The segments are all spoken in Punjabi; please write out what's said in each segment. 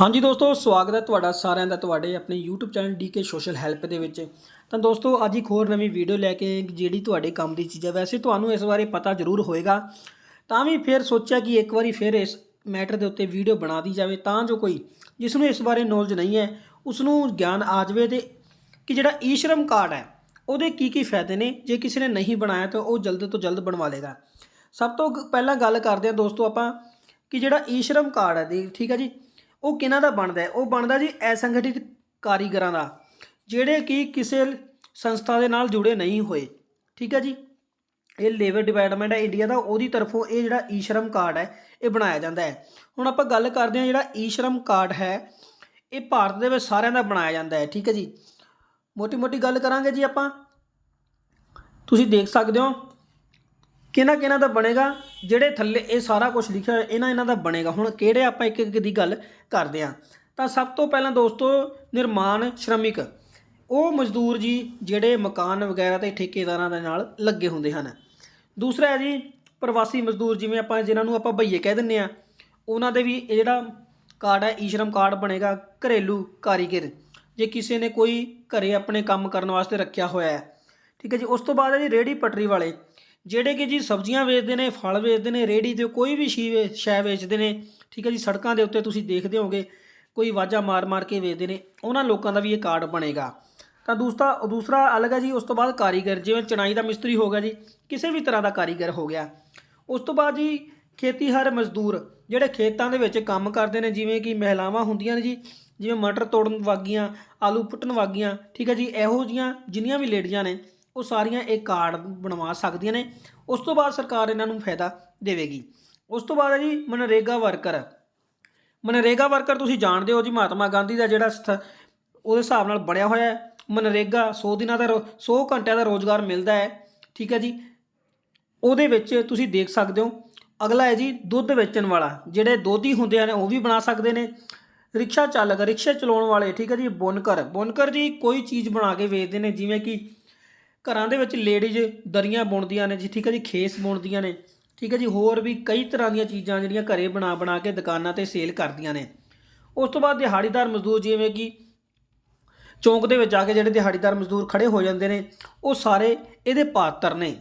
ਹਾਂਜੀ ਦੋਸਤੋ, ਸਵਾਗਤ ਹੈ ਤੁਹਾਡਾ ਸਾਰਿਆਂ ਦਾ ਤੁਹਾਡੇ ਆਪਣੇ YouTube channel DK social help ਦੇ ਵਿੱਚ। ਤਾਂ ਦੋਸਤੋ, ਅੱਜ ਇੱਕ ਹੋਰ ਨਵੀਂ ਵੀਡੀਓ ਲੈ ਕੇ ਜਿਹੜੀ ਤੁਹਾਡੇ ਕੰਮ ਦੀ ਚੀਜ਼ ਹੈ, ਵੈਸੇ ਤੁਹਾਨੂੰ ਇਸ ਬਾਰੇ ਪਤਾ ਜ਼ਰੂਰ ਹੋਏਗਾ। ਤਾਂ ਵੀ ਫਿਰ ਸੋਚਿਆ ਕਿ ਇੱਕ ਵਾਰੀ ਫਿਰ ਇਸ ਮੈਟਰ ਦੇ ਉੱਤੇ ਵੀਡੀਓ ਬਣਾ ਦੀ ਜਾਵੇ, ਤਾਂ ਜੋ ਕੋਈ ਜਿਸ ਨੂੰ ਇਸ ਬਾਰੇ ਨੌਲੇਜ ਨਹੀਂ ਹੈ ਉਸ ਨੂੰ ਗਿਆਨ ਆ ਜਾਵੇ ਤੇ ਕਿ ਜਿਹੜਾ ਈ-ਸ਼ਰਮ ਕਾਰਡ ਹੈ, ਉਹਦੇ ਕੀ ਕੀ ਫਾਇਦੇ ਨੇ, ਜੇ ਕਿਸੇ ਨੇ ਨਹੀਂ ਬਣਾਇਆ ਤਾਂ ਉਹ ਜਲਦ ਤੋਂ ਜਲਦ ਬਣਵਾ ਲੇਗਾ ਸਭ ਤੋਂ ਪਹਿਲਾਂ ਗੱਲ ਕਰਦੇ ਹਾਂ ਦੋਸਤੋ ਆਪਾਂ ਕਿ ਜਿਹੜਾ ਈ-ਸ਼ਰਮ ਕਾਰਡ ਹੈ ਦੀ ਠੀਕ ਹੈ ਜੀ? ਉਹ ਕਿਹਨਾਂ ਦਾ ਬਣਦਾ ਉਹ ਬਣਦਾ ਜੀ ਅਸੰਗਠਿਤ ਕਾਰੀਗਰਾਂ ਦਾ, ਜਿਹੜੇ ਕਿ ਕਿਸੇ ਸੰਸਥਾ ਦੇ ਨਾਲ ਜੁੜੇ ਨਹੀਂ ਹੋਏ। ਠੀਕ ਹੈ ਜੀ? ਇਹ ਲੇਬਰ ਡਿਪਾਰਟਮੈਂਟ ਹੈ ਇੰਡੀਆ ਦਾ, ਉਹਦੀ ਤਰਫੋਂ ਇਹ ਜਿਹੜਾ ਈ-ਸ਼ਰਮ ਕਾਰਡ ਹੈ, ਇਹ ਬਣਾਇਆ ਜਾਂਦਾ ਹੈ। ਹੁਣ ਆਪਾਂ ਗੱਲ ਕਰਦੇ ਹਾਂ ਜਿਹੜਾ ਈ-ਸ਼ਰਮ ਕਾਰਡ ਹੈ, ਇਹ ਭਾਰਤ ਦੇ ਵਿੱਚ ਸਾਰਿਆਂ ਦਾ ਬਣਾਇਆ ਜਾਂਦਾ ਹੈ। ਠੀਕ ਹੈ ਜੀ? ਮੋਟੀ ਮੋਟੀ ਗੱਲ ਕਰਾਂਗੇ ਜੀ ਆਪਾਂ। ਤੁਸੀਂ ਦੇਖ ਸਕਦੇ ਹੋ ਕਿਹਨਾਂ ਕਿਹਨਾਂ ਦਾ ਬਣੇਗਾ, ਜਿਹੜੇ ਥੱਲੇ ਇਹ ਸਾਰਾ ਕੁਝ ਲਿਖਿਆ ਹੋਇਆ, ਇਹਨਾਂ ਇਹਨਾਂ ਦਾ ਬਣੇਗਾ। ਹੁਣ ਕਿਹੜੇ ਆਪਾਂ ਇੱਕ ਇੱਕ ਦੀ ਗੱਲ ਕਰਦੇ ਹਾਂ। ਤਾਂ ਸਭ ਤੋਂ ਪਹਿਲਾਂ ਦੋਸਤੋ, ਨਿਰਮਾਣ ਸ਼੍ਰਮਿਕ। ਉਹ ਮਜ਼ਦੂਰ ਜੀ ਜਿਹੜੇ ਮਕਾਨ ਵਗੈਰਾ ਤੇ ਠੇਕੇਦਾਰਾਂ ਦੇ ਨਾਲ ਲੱਗੇ ਹੁੰਦੇ ਹਨ। ਦੂਸਰਾ ਹੈ ਜੀ, ਪ੍ਰਵਾਸੀ ਮਜ਼ਦੂਰ, ਜਿਵੇਂ ਆਪਾਂ ਜਿਨ੍ਹਾਂ ਨੂੰ ਆਪਾਂ ਭਈਏ ਕਹਿ ਦਿੰਨੇ ਆ ਉਹਨਾਂ ਦੇ ਵੀ ਇਹ ਜਿਹੜਾ ਕਾਰਡ ਹੈ, ਈਸ਼ਰਮ ਕਾਰਡ ਬਣੇਗਾ, ਘਰੇਲੂ ਕਾਰੀਗਰ। ਜੇ ਕਿਸੇ ਨੇ ਕੋਈ ਘਰੇ ਆਪਣੇ ਕੰਮ ਕਰਨ ਵਾਸਤੇ ਰੱਖਿਆ ਹੋਇਆ ਹੈ। ਠੀਕ ਹੈ ਜੀ, ਉਸ ਤੋਂ ਬਾਅਦ ਹੈ ਜੀ ਰੇੜੀ ਪਟਰੀ ਵਾਲੇ। ਜਿਹੜੇ ਕਿ ਜੀ ਸਬਜ਼ੀਆਂ ਵੇਚਦੇ ਨੇ, ਫਲ ਵੇਚਦੇ ਨੇ ਰੇੜੀ ਤੇ ਕੋਈ ਵੀ ਸ਼ੀ ਸ਼ੈ ਵੇਚਦੇ ਨੇ, ਠੀਕ ਹੈ ਜੀ, ਸੜਕਾਂ ਦੇ ਉੱਤੇ ਤੁਸੀਂ ਦੇਖਦੇ ਹੋਗੇ ਕੋਈ ਵਾਜਾ ਮਾਰ ਮਾਰ ਕੇ ਵੇਚਦੇ ਨੇ, ਉਹਨਾਂ ਲੋਕਾਂ ਦਾ ਵੀ ਇਹ ਕਾਰਡ ਬਣੇਗਾ। ਤਾਂ ਦੂਸਰਾ ਦੂਸਰਾ ਅਲੱਗ ਹੈ ਜੀ, ਉਸ ਤੋਂ ਬਾਅਦ ਕਾਰੀਗਰ, ਜਿਵੇਂ ਚਣਾਈ ਦਾ ਮਿਸਤਰੀ ਹੋ ਗਿਆ ਜੀ, ਕਿਸੇ ਵੀ ਤਰ੍ਹਾਂ ਦਾ ਕਾਰੀਗਰ ਹੋ ਗਿਆ। ਉਸ ਤੋਂ ਬਾਅਦ ਜੀ, ਖੇਤੀਹਾਰ ਮਜ਼ਦੂਰ, ਜਿਹੜੇ ਖੇਤਾਂ ਦੇ ਵਿੱਚ ਕੰਮ ਕਰਦੇ ਨੇ, ਜਿਵੇਂ ਕਿ ਮਹਿਲਾਵਾਂ ਹੁੰਦੀਆਂ ਨੇ ਜੀ, ਜਿਵੇਂ ਮਟਰ ਤੋੜਨ ਵਾਗੀਆਂ, ਆਲੂ ਪੁੱਟਣ ਵਾਗੀਆਂ, ਠੀਕ ਹੈ ਜੀ, ਇਹੋ ਜੀਆਂ ਜਿੰਨੀਆਂ ਵੀ ਲੇਡੀਆਂ ਨੇ ਉਹ ਸਾਰੀਆਂ ਇਹ ਕਾਰਡ ਬਣਵਾ ਸਕਦੀਆਂ ਨੇ। ਉਸ ਤੋਂ ਬਾਅਦ ਸਰਕਾਰ ਇਹਨਾਂ ਨੂੰ ਫਾਇਦਾ ਦੇਵੇਗੀ। ਉਸ ਤੋਂ ਬਾਅਦ ਹੈ ਜੀ ਮਨਰੇਗਾ ਵਰਕਰ। ਮਨਰੇਗਾ ਵਰਕਰ ਤੁਸੀਂ ਜਾਣਦੇ ਹੋ ਜੀ, ਮਹਾਤਮਾ ਗਾਂਧੀ ਦਾ ਜਿਹੜਾ ਸਥ- ਉਹਦੇ ਹਿਸਾਬ ਨਾਲ ਬਣਿਆ ਹੋਇਆ ਹੈ। ਮਨਰੇਗਾ 100 ਦਿਨਾਂ ਦਾ 100 ਘੰਟਿਆਂ ਦਾ ਰੋਜ਼ਗਾਰ ਮਿਲਦਾ ਹੈ। ਠੀਕ ਹੈ ਜੀ। ਉਹਦੇ ਵਿੱਚ ਤੁਸੀਂ ਦੇਖ ਸਕਦੇ ਹੋ, ਅਗਲਾ ਹੈ ਜੀ ਦੁੱਧ ਵੇਚਣ ਵਾਲਾ। ਜਿਹੜੇ ਦੋਧੀ ਹੁੰਦੇ ਨੇ, ਉਹ ਵੀ ਬਣਾ ਸਕਦੇ ਨੇ। ਰਿਕਸ਼ਾ ਚਾਲਕ, ਰਿਕਸ਼ਾ ਚਲਾਉਣ ਵਾਲੇ, ਠੀਕ ਹੈ ਜੀ ਬੁਨਕਰ ਬੁਨਕਰ ਜੀ ਕੋਈ ਚੀਜ਼ ਬਣਾ ਕੇ ਵੇਚਦੇ ਨੇ, ਜਿਵੇਂ ਕਿ ਘਰਾਂ ਦੇ ਵਿੱਚ ਲੇਡੀਜ਼ ਦਰੀਆਂ ਬੁਣਦੀਆਂ ਨੇ ਜੀ, ਠੀਕ ਹੈ ਜੀ, ਖੇਸ ਬੁਣਦੀਆਂ ਨੇ, ਠੀਕ ਹੈ ਜੀ, ਹੋਰ ਵੀ ਕਈ ਤਰ੍ਹਾਂ ਦੀਆਂ ਚੀਜ਼ਾਂ ਜਿਹੜੀਆਂ ਘਰੇ ਬਣਾ ਬਣਾ ਕੇ ਦੁਕਾਨਾਂ ਤੇ ਸੇਲ ਕਰਦੀਆਂ ਨੇ। ਉਸ ਤੋਂ ਬਾਅਦ ਦਿਹਾੜੀਦਾਰ ਮਜ਼ਦੂਰ ਜਿਵੇਂ ਕਿ ਚੌਂਕ ਦੇ ਵਿੱਚ ਆ ਕੇ ਜਿਹੜੇ ਦਿਹਾੜੀਦਾਰ ਮਜ਼ਦੂਰ ਖੜੇ ਹੋ ਜਾਂਦੇ ਨੇ, ਉਹ ਸਾਰੇ ਇਹਦੇ ਪਾਤਰ ਨੇ।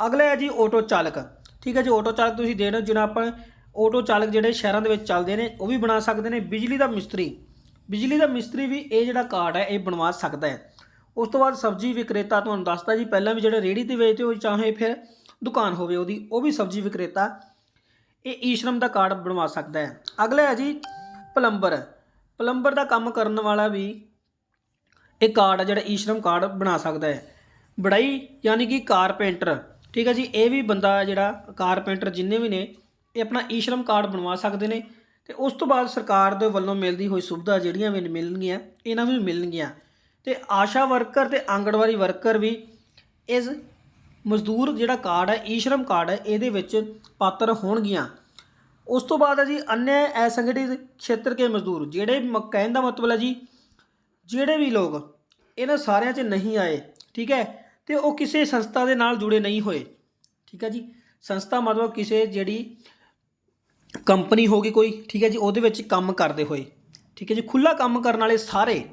ਅਗਲਾ ਹੈ ਜੀ ਆਟੋ ਚਾਲਕ, ਠੀਕ ਹੈ ਜੀ, ਆਟੋ ਚਾਲਕ ਤੁਸੀਂ ਦੇ ਰਹੇ ਹੋ ਜਿਹਨਾਂ ਆਪਾਂ ਆਟੋ ਚਾਲਕ ਜਿਹੜੇ ਸ਼ਹਿਰਾਂ ਦੇ ਵਿੱਚ ਚੱਲਦੇ ਨੇ, ਉਹ ਵੀ ਬਣਾ ਸਕਦੇ ਨੇ। ਬਿਜਲੀ ਦਾ ਮਿਸਤਰੀ, ਬਿਜਲੀ ਦਾ ਮਿਸਤਰੀ ਵੀ ਇਹ ਜਿਹੜਾ ਕਾਰਡ ਹੈ, ਇਹ ਬਣਵਾ ਸਕਦਾ ਹੈ। ਉਸ ਤੋਂ ਬਾਅਦ ਸਬਜ਼ੀ ਵਿਕਰੇਤਾ ਤੁਹਾਨੂੰ ਦੱਸਦਾ ਜੀ, ਪਹਿਲਾਂ ਵੀ ਜਿਹੜੇ ਰੇੜੀ ਤੇ ਵੇਚਦੇ ਹੋ ਚਾਹੇ ਫਿਰ ਦੁਕਾਨ ਹੋਵੇ ਉਹਦੀ, ਉਹ ਵੀ ਸਬਜ਼ੀ ਵਿਕਰੇਤਾ ਇਹ ਈਸ਼ਰਮ ਦਾ ਕਾਰਡ ਬਣਵਾ ਸਕਦਾ ਹੈ। ਅਗਲਾ ਹੈ ਜੀ, ਪਲੰਬਰ। ਪਲੰਬਰ ਦਾ ਕੰਮ ਕਰਨ ਵਾਲਾ ਵੀ ਇਹ ਕਾਰਡ ਆ, ਜਿਹੜਾ ਈ-ਸ਼ਰਮ ਕਾਰਡ ਬਣਾ ਸਕਦਾ ਹੈ। ਬੜਾਈ ਯਾਨੀ ਕਿ ਕਾਰਪੈਂਟਰ, ਠੀਕ ਹੈ ਜੀ, ਇਹ ਵੀ ਬੰਦਾ ਜਿਹੜਾ ਕਾਰਪੈਂਟਰ ਜਿੰਨੇ ਵੀ ਨੇ, ਇਹ ਆਪਣਾ ਈ-ਸ਼ਰਮ ਕਾਰਡ ਬਣਵਾ ਸਕਦੇ ਨੇ ਤੇ ਉਸ ਤੋਂ ਬਾਅਦ ਸਰਕਾਰ ਦੇ ਵੱਲੋਂ ਮਿਲਦੀ ਹੋਈ ਸੁਵਿਧਾ ਜਿਹੜੀਆਂ ਵੀ ਮਿਲਣਗੀਆਂ, ਇਹਨਾਂ ਨੂੰ ਵੀ ਮਿਲਣਗੀਆਂ। ਤੇ ਆਸ਼ਾ ਵਰਕਰ ਤੇ ਆਂਗਣਵਾੜੀ ਵਰਕਰ ਵੀ ਇਸ ਮਜ਼ਦੂਰ ਜਿਹੜਾ ਕਾਰਡ ਹੈ, ਈਸ਼ਰਮ ਕਾਰਡ ਹੈ, ਇਹਦੇ ਵਿੱਚ ਪਾਤਰ ਹੋਣਗੀਆਂ। ਉਸ ਤੋਂ ਬਾਅਦ ਹੈ ਜੀ ਅਨਿਆ ਅਸੰਗਠਿਤ ਖੇਤਰ ਕੇ ਮਜ਼ਦੂਰ, ਜਿਹੜੇ ਮ- ਕਹਿਣ ਦਾ ਮਤਲਬ ਹੈ ਜੀ, ਜਿਹੜੇ ਵੀ ਲੋਕ ਇਹਨਾਂ ਸਾਰਿਆਂ 'ਚ ਨਹੀਂ ਆਏ, ਠੀਕ ਹੈ, ਤੇ ਉਹ ਕਿਸੇ ਸੰਸਥਾ ਦੇ ਨਾਲ ਜੁੜੇ ਨਹੀਂ ਹੋਏ, ਠੀਕ ਹੈ ਜੀ। ਸੰਸਥਾ ਮਤਲਬ ਕਿਸੇ ਜਿਹੜੀ ਕੰਪਨੀ ਹੋਗੀ ਕੋਈ, ਠੀਕ ਹੈ ਜੀ, ਉਹਦੇ ਵਿੱਚ ਕੰਮ ਕਰਦੇ ਹੋਏ, ਠੀਕ ਹੈ ਜੀ। ਖੁੱਲਾ ਕੰਮ ਕਰਨ ਵਾਲੇ ਸਾਰੇ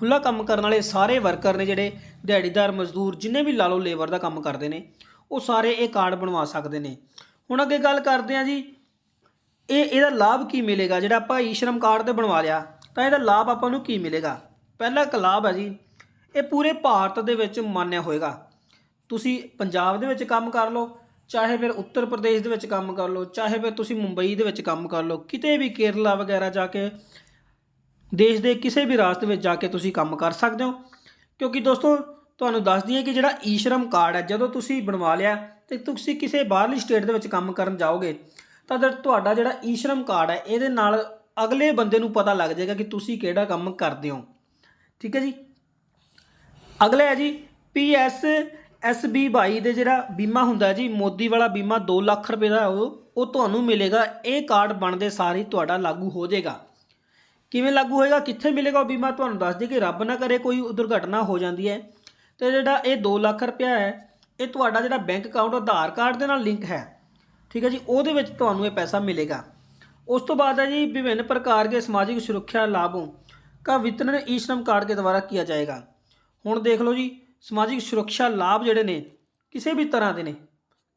ਖੁੱਲਾ ਕੰਮ ਕਰਨ ਵਾਲੇ ਸਾਰੇ ਵਰਕਰ ਨੇ ਜਿਹੜੇ ਦਿਹਾੜੀਦਾਰ, ਮਜ਼ਦੂਰ, ਜਿੰਨੇ ਵੀ ਲਾ ਲਓ ਲੇਬਰ ਦਾ ਕੰਮ ਕਰਦੇ ਨੇ, ਉਹ ਸਾਰੇ ਇਹ ਕਾਰਡ ਬਣਵਾ ਸਕਦੇ ਨੇ। ਹੁਣ ਅੱਗੇ ਗੱਲ ਕਰਦੇ ਹਾਂ ਜੀ, ਇਹ ਇਹਦਾ ਲਾਭ ਕੀ ਮਿਲੇਗਾ? ਜਿਹੜਾ ਆਪਾਂ ਈ ਸ਼ਰਮ ਕਾਰਡ ਤੇ ਬਣਵਾ ਲਿਆ, ਤਾਂ ਇਹਦਾ ਲਾਭ ਆਪਾਂ ਨੂੰ ਕੀ ਮਿਲੇਗਾ? ਪਹਿਲਾ ਇੱਕ ਲਾਭ ਹੈ ਜੀ, ਇਹ ਪੂਰੇ ਭਾਰਤ ਦੇ ਵਿੱਚ ਮਾਨਿਆ ਹੋਏਗਾ। ਤੁਸੀਂ ਪੰਜਾਬ ਦੇ ਵਿੱਚ ਕੰਮ ਕਰ ਲਓ, ਚਾਹੇ ਫਿਰ ਉੱਤਰ ਪ੍ਰਦੇਸ਼ ਦੇ ਵਿੱਚ ਕੰਮ ਕਰ ਲਓ, ਚਾਹੇ ਫਿਰ ਤੁਸੀਂ ਮੁੰਬਈ ਦੇ ਵਿੱਚ ਕੰਮ ਕਰ ਲਓ, ਕਿਤੇ ਵੀ ਕੇਰਲਾ ਵਗੈਰਾ ਜਾ ਕੇ ਦੇਸ਼ ਦੇ ਕਿਸੇ ਵੀ ਰਾਜ ਦੇ ਵਿੱਚ ਜਾ ਕੇ ਤੁਸੀਂ ਕੰਮ ਕਰ ਸਕਦੇ ਹੋ। ਕਿਉਂਕਿ ਦੋਸਤੋ, ਤੁਹਾਨੂੰ ਦੱਸ ਦਈਏ ਕਿ ਜਿਹੜਾ ਈ-ਸ਼ਰਮ ਕਾਰਡ ਹੈ, ਜਦੋਂ ਤੁਸੀਂ ਬਣਵਾ ਲਿਆ ਤੇ ਤੁਸੀਂ ਕਿਸੇ ਬਾਹਰਲੀ ਸਟੇਟ ਦੇ ਵਿੱਚ ਕੰਮ ਕਰਨ ਜਾਓਗੇ, ਤਾਂ ਫਿਰ ਤੁਹਾਡਾ ਜਿਹੜਾ ਈ-ਸ਼ਰਮ ਕਾਰਡ ਹੈ, ਇਹਦੇ ਨਾਲ ਅਗਲੇ ਬੰਦੇ ਨੂੰ ਪਤਾ ਲੱਗ ਜਾਏਗਾ ਕਿ ਤੁਸੀਂ ਕਿਹੜਾ ਕੰਮ ਕਰਦੇ ਹੋ। ਠੀਕ ਹੈ ਜੀ? ਅਗਲਾ ਹੈ ਜੀ ਪੀਐਸ ਐਸਬੀ 22 ਦੇ ਜਿਹੜਾ ਬੀਮਾ ਹੁੰਦਾ ਜੀ, ਮੋਦੀ ਵਾਲਾ ਬੀਮਾ 2 ਲੱਖ ਰੁਪਏ ਦਾ, ਉਹ ਉਹ ਤੁਹਾਨੂੰ ਮਿਲੇਗਾ। ਇਹ ਕਾਰਡ ਬਣਦੇ ਸਾਰ ਹੀ ਤੁਹਾਡਾ ਲਾਗੂ ਹੋ ਜਾਏਗਾ। ਕਿਵੇਂ ਲਾਗੂ ਹੋਏਗਾ, ਕਿੱਥੇ ਮਿਲੇਗਾ ਉਹ ਬੀਮਾ, ਤੁਹਾਨੂੰ ਦੱਸ ਦੇ ਕਿ ਰੱਬ ਨਾ ਕਰੇ ਕੋਈ ਦੁਰਘਟਨਾ ਹੋ ਜਾਂਦੀ ਹੈ। ਤੇ ਜਿਹੜਾ ਇਹ 2 ਲੱਖ ਰੁਪਇਆ ਹੈ, ਇਹ ਤੁਹਾਡਾ ਜਿਹੜਾ ਬੈਂਕ ਅਕਾਊਂਟ ਆਧਾਰ ਕਾਰਡ ਦੇ ਨਾਲ ਲਿੰਕ ਹੈ। ਠੀਕ ਹੈ ਜੀ, ਉਹਦੇ ਵਿੱਚ ਤੁਹਾਨੂੰ ਇਹ ਪੈਸਾ ਮਿਲੇਗਾ। ਉਸ ਤੋਂ ਬਾਅਦ ਹੈ ਜੀ, ਵਿਭਿੰਨ ਪ੍ਰਕਾਰ ਦੇ ਸਮਾਜਿਕ ਸੁਰੱਖਿਆ ਲਾਭੋਂ ਕਾ ਵਿਤਰਨ ਈ ਸ਼ਰਮ ਕਾਰਡ ਦੇ ਦੁਆਰਾ ਕੀਤਾ ਜਾਏਗਾ। ਹੁਣ ਦੇਖ ਲਓ ਜੀ, ਸਮਾਜਿਕ ਸੁਰੱਖਿਆ ਲਾਭ ਜਿਹੜੇ ਨੇ, ਕਿਸੇ ਵੀ ਤਰ੍ਹਾਂ ਦੇ ਨੇ।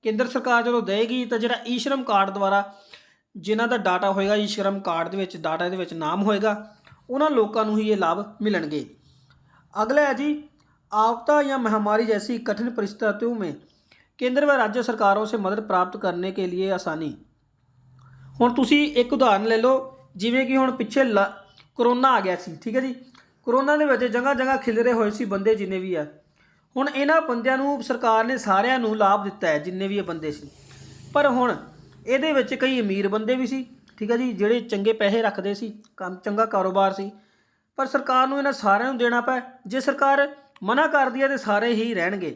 ਕੇਂਦਰ ਸਰਕਾਰ ਜਦੋਂ ਦੇਗੀ ਤਾਂ ਜਿਹੜਾ ਈ ਸ਼ਰਮ ਕਾਰਡ ਦੁਆਰਾ ਜਿਨ੍ਹਾਂ ਦਾ ਡਾਟਾ ਹੋਏਗਾ ਈ ਸ਼ਰਮ ਕਾਰਡ ਦੇ ਵਿੱਚ ਡਾਟਾ ਦੇ ਵਿੱਚ ਨਾਮ ਹੋਏਗਾ ਉਹਨਾਂ ਲੋਕਾਂ ਨੂੰ ਹੀ ਇਹ ਲਾਭ ਮਿਲਣਗੇ अगला है जी आपदा या महामारी जैसी कठिन परिस्थितियों में केंद्र व राज्य सरकारों से मदद प्राप्त करने के लिए आसानी ਹੁਣ ਤੁਸੀਂ ਇੱਕ ਉਦਾਹਰਨ ਲੈ ਲਓ ਜਿਵੇਂ ਕਿ ਹੁਣ ਪਿੱਛੇ ਲ- ਕਰੋਨਾ ਆ ਗਿਆ ਸੀ ਠੀਕ ਹੈ ਜੀ ਕਰੋਨਾ ਦੇ ਵਿੱਚ ਜਗ੍ਹਾ ਜਗ੍ਹਾ ਖਿਲਰੇ ਹੋਏ ਸੀ ਬੰਦੇ ਜਿੰਨੇ ਵੀ ਆ ਹੁਣ ਇਹਨਾਂ ਬੰਦਿਆਂ ਨੂੰ ਸਰਕਾਰ ਨੇ ਸਾਰਿਆਂ ਨੂੰ ਲਾਭ ਦਿੱਤਾ ਹੈ ਜਿੰਨੇ ਵੀ ਇਹ ਬੰਦੇ ਸੀ ਪਰ ਹੁਣ ਇਹਦੇ ਵਿੱਚ ਕਈ ਅਮੀਰ ਬੰਦੇ ਵੀ ਸੀ, ਠੀਕ ਹੈ ਜੀ, ਜਿਹੜੇ ਚੰਗੇ ਪੈਸੇ ਰੱਖਦੇ ਸੀ, ਕੰਮ ਚੰਗਾ ਕਾਰੋਬਾਰ ਸੀ, ਪਰ ਸਰਕਾਰ ਨੂੰ ਇਹਨਾਂ ਸਾਰਿਆਂ ਨੂੰ ਦੇਣਾ ਪਿਆ। ਜੇ ਸਰਕਾਰ ਮਨਾ ਕਰਦੀ ਹੈ ਤੇ ਸਾਰੇ ਹੀ ਰਹਿਣਗੇ।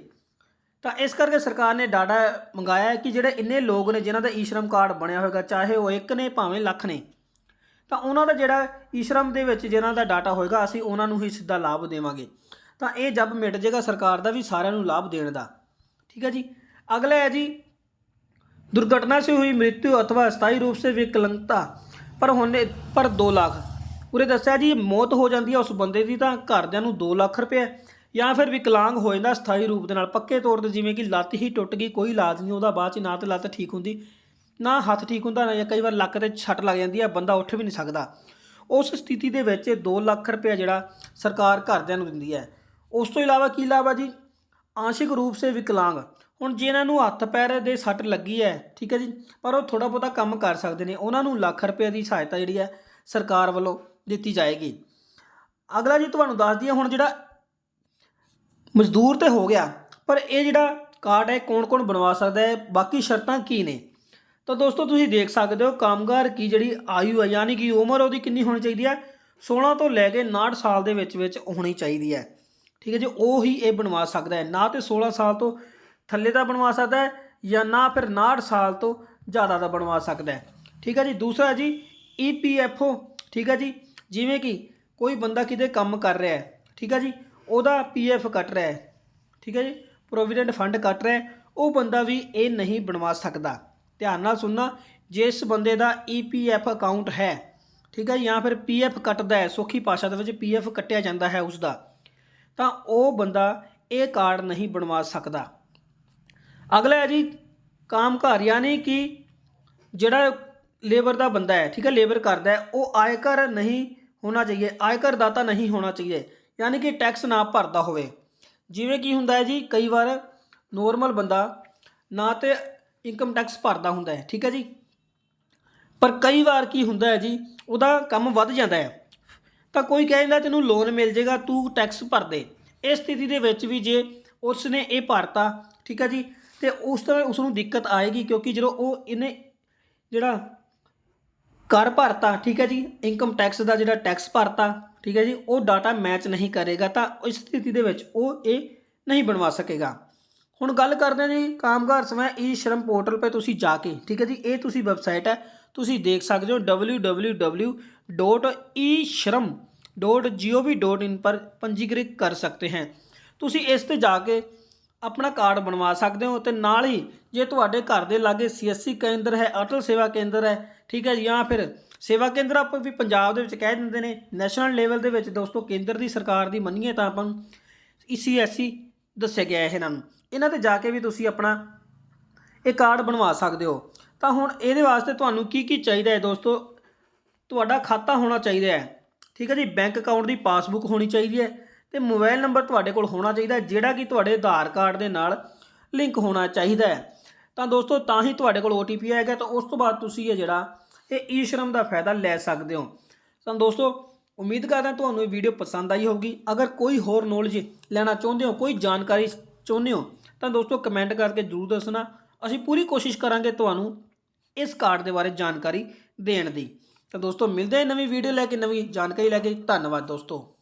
ਤਾਂ ਇਸ ਕਰਕੇ ਸਰਕਾਰ ਨੇ ਡਾਟਾ ਮੰਗਾਇਆ ਕਿ ਜਿਹੜੇ ਇੰਨੇ ਲੋਕ ਨੇ ਜਿਨ੍ਹਾਂ ਦਾ ਈਸ਼ਰਮ ਕਾਰਡ ਬਣਿਆ ਹੋਏਗਾ, ਚਾਹੇ ਉਹ ਇੱਕ ਨੇ ਭਾਵੇਂ ਲੱਖ ਨੇ, ਤਾਂ ਉਹਨਾਂ ਦਾ ਜਿਹੜਾ ਈਸ਼ਰਮ ਦੇ ਵਿੱਚ ਜਿਨ੍ਹਾਂ ਦਾ ਡਾਟਾ ਹੋਏਗਾ, ਅਸੀਂ ਉਹਨਾਂ ਨੂੰ ਹੀ ਸਿੱਧਾ ਲਾਭ ਦੇਵਾਂਗੇ। ਤਾਂ ਇਹ ਜਬ ਮਿਟ ਜਾਏਗਾ ਸਰਕਾਰ ਦਾ ਵੀ ਸਾਰਿਆਂ ਨੂੰ ਲਾਭ ਦੇਣ ਦਾ। ਠੀਕ ਹੈ ਜੀ, ਅਗਲਾ ਹੈ ਜੀ दुर्घटना से हुई मृत्यु अथवा स्थायी रूप से विकलांगता ਪਰ ਹੋਣੇ ਪਰ 2 ਲੱਖ ਉਰੇ ਦੱਸਿਆ ਜੀ ਮੌਤ ਹੋ ਜਾਂਦੀ ਹੈ ਉਸ ਬੰਦੇ ਦੀ ਤਾਂ ਘਰਦਿਆਂ ਨੂੰ 2 ਲੱਖ ਰੁਪਏ ਜਾਂ ਫਿਰ ਵਿਕਲਾਂਗ ਹੋ ਜਾਂਦਾ ਸਥਾਈ ਰੂਪ ਦੇ ਨਾਲ ਪੱਕੇ ਤੌਰ ਤੇ ਜਿਵੇਂ ਕਿ ਲੱਤ ਹੀ ਟੁੱਟ ਗਈ ਕੋਈ ਇਲਾਜ ਨਹੀਂ ਉਹਦਾ ਬਾਅਦ ਚ ਨਾ ਤੇ ਲੱਤ ਠੀਕ ਹੁੰਦੀ ਨਾ ਹੱਥ ਠੀਕ ਹੁੰਦਾ ਨਾ ਜਾਂ ਕਈ ਵਾਰ ਲੱਕ ਤੇ ਛੱਟ ਲੱਗ ਜਾਂਦੀ ਹੈ ਬੰਦਾ ਉੱਠ ਵੀ ਨਹੀਂ ਸਕਦਾ ਉਸ ਸਥਿਤੀ ਦੇ ਵਿੱਚ 2 ਲੱਖ ਰੁਪਏ ਜਿਹੜਾ ਸਰਕਾਰ ਘਰਦਿਆਂ ਨੂੰ ਦਿੰਦੀ ਹੈ ਉਸ ਤੋਂ ਇਲਾਵਾ ਕੀ ਲਾਭ ਆ ਜੀ ਆਂਸ਼ਿਕ ਰੂਪ ਸੇ ਵਿਕਲਾਂਗ ਹੁਣ ਜਿਨ੍ਹਾਂ ਨੂੰ ਹੱਥ ਪੈਰ ਦੇ ਸੱਟ ਲੱਗੀ ਹੈ, ਠੀਕ ਹੈ ਜੀ, ਪਰ ਉਹ ਥੋੜਾ ਬਹੁਤਾ ਕੰਮ ਕਰ ਸਕਦੇ ਨੇ, ਉਹਨਾਂ ਨੂੰ ਲੱਖ ਰੁਪਏ ਦੀ ਸਹਾਇਤਾ ਜਿਹੜੀ ਹੈ ਸਰਕਾਰ ਵੱਲੋਂ ਦਿੱਤੀ ਜਾਏਗੀ। ਅਗਲਾ ਜੀ ਤੁਹਾਨੂੰ ਦੱਸ ਦਈਏ, ਹੁਣ ਜਿਹੜਾ ਮਜ਼ਦੂਰ ਤੇ ਹੋ ਗਿਆ, ਪਰ ਇਹ ਜਿਹੜਾ ਕਾਰਡ ਹੈ, ਕੌਣ-ਕੌਣ ਬਣਵਾ ਸਕਦਾ ਹੈ, ਬਾਕੀ ਸ਼ਰਤਾਂ ਕੀ ਨੇ? ਤਾਂ ਦੋਸਤੋ, ਤੁਸੀਂ ਦੇਖ ਸਕਦੇ ਹੋ, ਕਾਮਗਾਰ ਕੀ ਜਿਹੜੀ ਆਯੂ ਹੈ, ਯਾਨੀ ਕਿ ਉਮਰ ਉਹਦੀ ਕਿੰਨੀ ਹੋਣੀ ਚਾਹੀਦੀ ਹੈ? 16 ਤੋਂ ਲੈ ਕੇ 59 ਸਾਲ ਦੇ ਵਿੱਚ ਵਿੱਚ ਹੋਣੀ ਚਾਹੀਦੀ ਹੈ। ਠੀਕ ਹੈ ਜੀ, ਉਹ ਹੀ ਇਹ ਬਣਵਾ ਸਕਦਾ ਹੈ, ਨਾ ਤੇ 16 ਸਾਲ ਤੋਂ ਥੱਲੇ ਦਾ ਬਣਵਾ ਸਕਦਾ ਹੈ ਜਾਂ ਨਾ ਫਿਰ 59 ਸਾਲ ਤੋਂ ਜ਼ਿਆਦਾ ਦਾ ਬਣਵਾ ਸਕਦਾ ਹੈ। ਠੀਕ ਹੈ ਜੀ? ਦੂਸਰਾ ਜੀ ਈਪੀਐਫਓ ਠੀਕ ਹੈ ਜੀ? ਜਿਵੇਂ ਕਿ ਕੋਈ ਬੰਦਾ ਕਿਤੇ ਕੰਮ ਕਰ ਰਿਹਾ ਹੈ, ਠੀਕ ਹੈ ਜੀ? ਉਹਦਾ ਪੀਐਫ ਕੱਟ ਰਿਹਾ ਹੈ, ਠੀਕ ਹੈ ਜੀ? ਪ੍ਰੋਵੀਡੈਂਟ ਫੰਡ ਕੱਟ ਰਿਹਾ ਹੈ, ਉਹ ਬੰਦਾ ਵੀ ਇਹ ਨਹੀਂ ਬਣਵਾ ਸਕਦਾ। ਧਿਆਨ ਨਾਲ ਸੁਣਨਾ, ਜਿਸ ਬੰਦੇ ਦਾ ਈਪੀਐਫ ਅਕਾਊਂਟ ਹੈ, ਠੀਕ ਹੈ ਜਾਂ? ਫਿਰ ਪੀਐਫ ਕੱਟਦਾ ਹੈ, ਸੌਖੀ ਭਾਸ਼ਾ ਦੇ ਵਿੱਚ ਪੀਐਫ ਕੱਟਿਆ ਜਾਂਦਾ ਹੈ ਉਸ ਦਾ ਤਾਂ ਉਹ ਬੰਦਾ ਇਹ ਕਾਰਡ ਨਹੀਂ ਬਣਵਾ ਸਕਦਾ। ਅਗਲਾ ਹੈ ਜੀ ਕਾਮਕਾਰ ਯਾਨੀ ਕਿ ਜਿਹੜਾ ਲੇਬਰ ਦਾ ਬੰਦਾ ਹੈ, ਠੀਕ ਹੈ, ਲੇਬਰ ਕਰਦਾ ਹੈ, ਉਹ ਆਇਕਰ ਨਹੀਂ ਹੋਣਾ ਚਾਹੀਏ, ਆਇਕਰ ਦਾਤਾ ਨਹੀਂ ਹੋਣਾ ਚਾਹੀਏ, ਯਾਨੀ ਕਿ ਟੈਕਸ ਨਾ ਭਰਦਾ ਹੋਵੇ। ਜਿਵੇਂ ਕੀ ਹੁੰਦਾ ਹੈ ਜੀ, ਕਈ ਵਾਰ ਨੋਰਮਲ ਬੰਦਾ ਨਾ ਤੇ ਇਨਕਮ ਟੈਕਸ ਭਰਦਾ ਹੁੰਦਾ ਹੈ, ਠੀਕ ਹੈ ਜੀ। ਪਰ ਕਈ ਵਾਰ ਕੀ ਹੁੰਦਾ ਹੈ ਜੀ, ਉਹਦਾ ਕੰਮ ਵੱਧ ਜਾਂਦਾ ਹੈ। ਤਾਂ ਕੋਈ ਕਹਿੰਦਾ ਤੈਨੂੰ ਲੋਨ ਮਿਲ ਜਾਏਗਾ ਤੂੰ ਟੈਕਸ ਭਰ ਦੇ। ਇਸ ਸਥਿਤੀ ਦੇ ਵਿੱਚ ਵੀ ਜੇ ਉਸ ਨੇ ਇਹ ਭਰਤਾ, ਠੀਕ ਹੈ ਜੀ ਤੇ ਉਸ ਤੋਂ ਉਸ ਨੂੰ ਦਿੱਕਤ ਆਏਗੀ ਕਿਉਂਕਿ ਜਦੋਂ ਉਹ ਇਹਨੇ ਜਿਹੜਾ ਕਰ ਭਰਤਾ, ਠੀਕ ਹੈ ਜੀ ਇਨਕਮ ਟੈਕਸ ਦਾ ਜਿਹੜਾ ਟੈਕਸ ਭਰਤਾ, ਠੀਕ ਹੈ ਜੀ, ਉਹ ਡਾਟਾ ਮੈਚ ਨਹੀਂ ਕਰੇਗਾ ਤਾਂ ਇਸ ਸਥਿਤੀ ਦੇ ਵਿੱਚ ਉਹ ਇਹ ਨਹੀਂ ਬਣਵਾ ਸਕੇਗਾ। ਹੁਣ ਗੱਲ ਕਰਦੇ ਹਾਂ ਜੀ, ਕਾਮਗਾਰ ਸਵੈ ਈ ਸ਼ਰਮ ਪੋਰਟਲ 'ਤੇ ਤੁਸੀਂ ਜਾ ਕੇ, ਠੀਕ ਹੈ ਜੀ, ਇਹ ਤੁਸੀਂ ਵੈਬਸਾਈਟ ਹੈ, ਤੁਸੀਂ ਦੇਖ ਸਕਦੇ ਹੋ www.eshram.gov.in ਪਰ ਪੰਜੀਕ੍ਰਿਤ ਕਰ ਸਕਦੇ ਹੈ। ਤੁਸੀਂ ਇਸ ਤੇ ਜਾ ਕੇ ਆਪਣਾ ਕਾਰਡ ਬਣਵਾ ਸਕਦੇ ਹੋ ਤੇ ਨਾਲ ਹੀ ਜੇ ਤੁਹਾਡੇ ਘਰ ਦੇ ਲਾਗੇ ਸੀਐਸਸੀ ਕੇਂਦਰ ਹੈ, ਅਟਲ ਸੇਵਾ ਕੇਂਦਰ ਹੈ, ਠੀਕ ਹੈ ਜਾਂ ਫਿਰ ਸੇਵਾ ਕੇਂਦਰ ਆਪਾਂ ਵੀ ਪੰਜਾਬ ਦੇ ਵਿੱਚ ਕਹਿ ਦਿੰਦੇ ਨੇ, ਨੈਸ਼ਨਲ ਲੈਵਲ ਦੇ ਵਿੱਚ ਦੋਸਤੋ ਕੇਂਦਰ ਦੀ ਸਰਕਾਰ ਦੀ ਮੰਨੀਏ ਤਾਂ ਆਪਾਂ ਨੂੰ ਈਸੀਐਸਸੀ ਦੱਸਿਆ ਗਿਆ ਹੈ ਇਹਨਾਂ ਨੂੰ। ਇਹਨਾਂ ਤੇ ਜਾ ਕੇ ਵੀ ਤੁਸੀਂ ਆਪਣਾ ਇਹ ਕਾਰਡ ਬਣਵਾ ਸਕਦੇ ਹੋ। ਤਾਂ ਹੁਣ ਇਹਦੇ ਵਾਸਤੇ ਤੁਹਾਨੂੰ ਕੀ ਕੀ ਚਾਹੀਦਾ ਹੈ ਦੋਸਤੋ? ਤੁਹਾਡਾ ਖਾਤਾ ਹੋਣਾ ਚਾਹੀਦਾ ਹੈ, ਠੀਕ ਹੈ ਜੀ, ਬੈਂਕ ਅਕਾਊਂਟ ਦੀ ਪਾਸਬੁੱਕ ਹੋਣੀ ਚਾਹੀਦੀ ਹੈ ਤੇ ਮੋਬਾਈਲ ਨੰਬਰ ਤੁਹਾਡੇ ਕੋਲ ਹੋਣਾ ਚਾਹੀਦਾ ਜਿਹੜਾ ਕਿ ਤੁਹਾਡੇ ਆਧਾਰ ਕਾਰਡ ਦੇ ਨਾਲ ਲਿੰਕ ਹੋਣਾ ਚਾਹੀਦਾ ਹੈ। ਤਾਂ ਦੋਸਤੋ, ਤਾਂ ਹੀ ਤੁਹਾਡੇ ਕੋਲ OTP ਆਏਗਾ, ਤਾਂ ਉਸ ਤੋਂ ਬਾਅਦ ਤੁਸੀਂ ਇਹ ਜਿਹੜਾ, ਇਹ ਈ ਸ਼ਰਮ ਦਾ ਫਾਇਦਾ ਲੈ ਸਕਦੇ ਹੋ। ਤਾਂ ਦੋਸਤੋ, ਉਮੀਦ ਕਰਦਾ ਤੁਹਾਨੂੰ ਇਹ ਵੀਡੀਓ ਪਸੰਦ ਆਈ ਹੋਊਗੀ। ਅਗਰ ਕੋਈ ਹੋਰ ਨੌਲੇਜ ਲੈਣਾ ਚਾਹੁੰਦੇ ਹੋ, ਕੋਈ ਜਾਣਕਾਰੀ ਚਾਹੁੰਦੇ ਹੋ, ਤਾਂ ਦੋਸਤੋ ਕਮੈਂਟ ਕਰਕੇ ਜਰੂਰ ਦੱਸਣਾ। ਅਸੀਂ ਪੂਰੀ ਕੋਸ਼ਿਸ਼ ਕਰਾਂਗੇ ਤੁਹਾਨੂੰ ਇਸ ਕਾਰਡ ਦੇ ਬਾਰੇ ਜਾਣਕਾਰੀ ਦੇਣ ਦੀ। ਤਾਂ ਦੋਸਤੋ, ਮਿਲਦੇ ਹਾਂ ਨਵੀਂ ਵੀਡੀਓ ਲੈ ਕੇ, ਨਵੀਂ ਜਾਣਕਾਰੀ ਲੈ ਕੇ। ਧੰਨਵਾਦ ਦੋਸਤੋ।